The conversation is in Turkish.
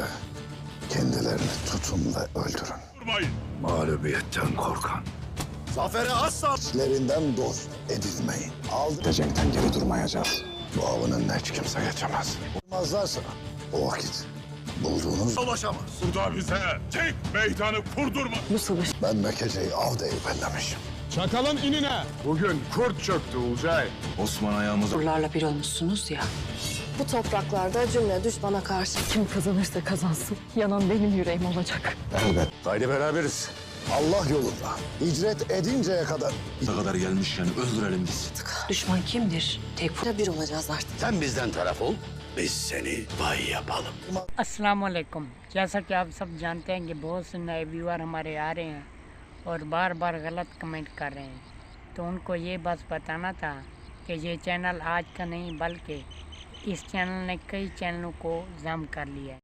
de kendilerini tutun ve öldürün. Durmayın. Mağlubiyetten korkan. Zafere asla İçlerinden dost edilmeyin. Aldı. Gecekten geri durmayacağız. Bu avın önüne hiç kimse geçemez. Durmazlarsa o vakit bulduğunuz... ulaşamaz. Bu da bize tek meydanı kurdurma. Ben Mekece'yi av deyip ellemişim. Çakalın inine. Bugün kurt çöktü Ulcay. Osman ayağımıza Urlarla bir olmuşsunuz ya. Bu topraklarda cümle düşmana karşı Kim kazanırsa kazansın yanan benim yüreğim olacak. Elbet Haydi beraberiz. Allah yolunda icret edinceye kadar ne kadar gelmişken öldürelim biz. Düşman kimdir? Tek bir olacağız artık. Sen bizden taraf ol, biz seni bay yapalım. अस्सलाम वालेकुम जैसा कि आप सब जानते हैं कि बहुत से नए व्यूअर हमारे आ रहे हैं और बार बार गलत कमेंट कर रहे हैं तो उनको ये बस बताना था कि ये चैनल आज का नहीं बल्कि इस चैनल ने कई चैनलों को जम कर लिया है।